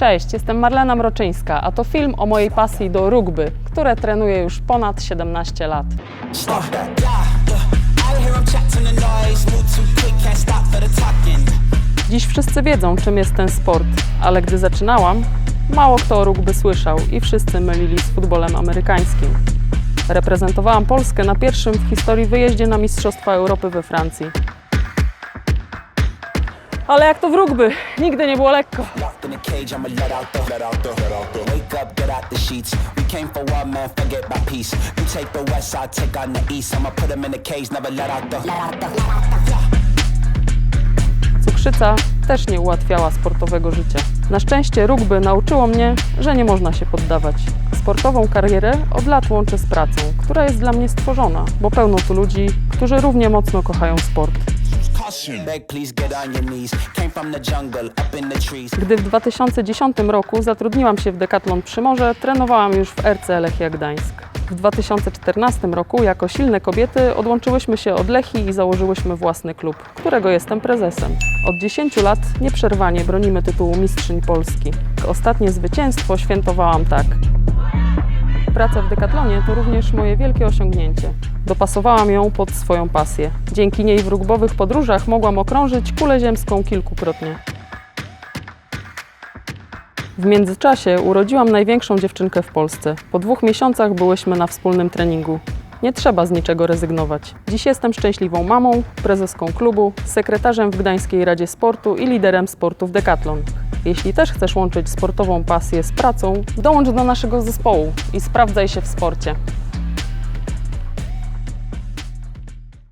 Cześć, jestem Marlena Mroczyńska, a to film o mojej pasji do rugby, które trenuję już ponad 17 lat. Dziś wszyscy wiedzą, czym jest ten sport, ale gdy zaczynałam, mało kto o rugby słyszał i wszyscy mylili z futbolem amerykańskim. Reprezentowałam Polskę na pierwszym w historii wyjeździe na Mistrzostwa Europy we Francji. Ale jak to w rugby, nigdy nie było lekko. Cukrzyca też nie ułatwiała sportowego życia. Na szczęście rugby nauczyło mnie, że nie można się poddawać. Sportową karierę od lat łączę z pracą, która jest dla mnie stworzona, bo pełno tu ludzi, którzy równie mocno kochają sport. Gdy w 2010 roku zatrudniłam się w Decathlon Przymorze, trenowałam już w RC Lechia Gdańsk. W 2014 roku jako silne kobiety odłączyłyśmy się od Lechii i założyłyśmy własny klub, którego jestem prezesem. Od 10 lat nieprzerwanie bronimy tytułu Mistrzyń Polski. Ostatnie zwycięstwo świętowałam tak. Praca w Decathlonie to również moje wielkie osiągnięcie. Dopasowałam ją pod swoją pasję. Dzięki niej w rugbowych podróżach mogłam okrążyć kulę ziemską kilkukrotnie. W międzyczasie urodziłam największą dziewczynkę w Polsce. Po dwóch miesiącach byłyśmy na wspólnym treningu. Nie trzeba z niczego rezygnować. Dziś jestem szczęśliwą mamą, prezeską klubu, sekretarzem w Gdańskiej Radzie Sportu i liderem sportu w Decathlon. Jeśli też chcesz łączyć sportową pasję z pracą, dołącz do naszego zespołu i sprawdzaj się w sporcie.